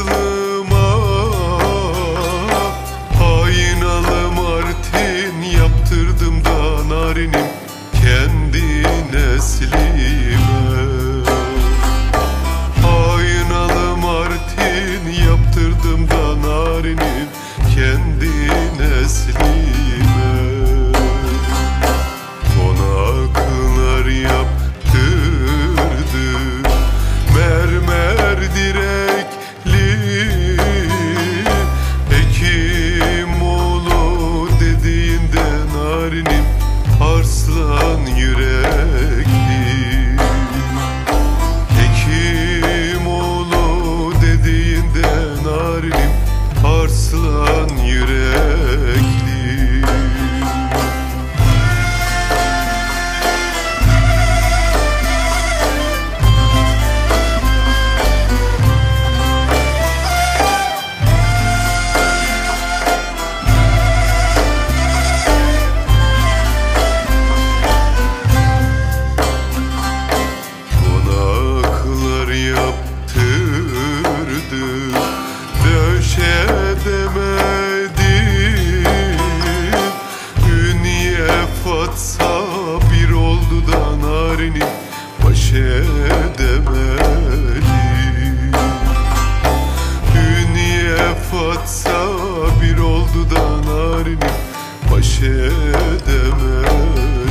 to lose. oldu da narinim Baş edemem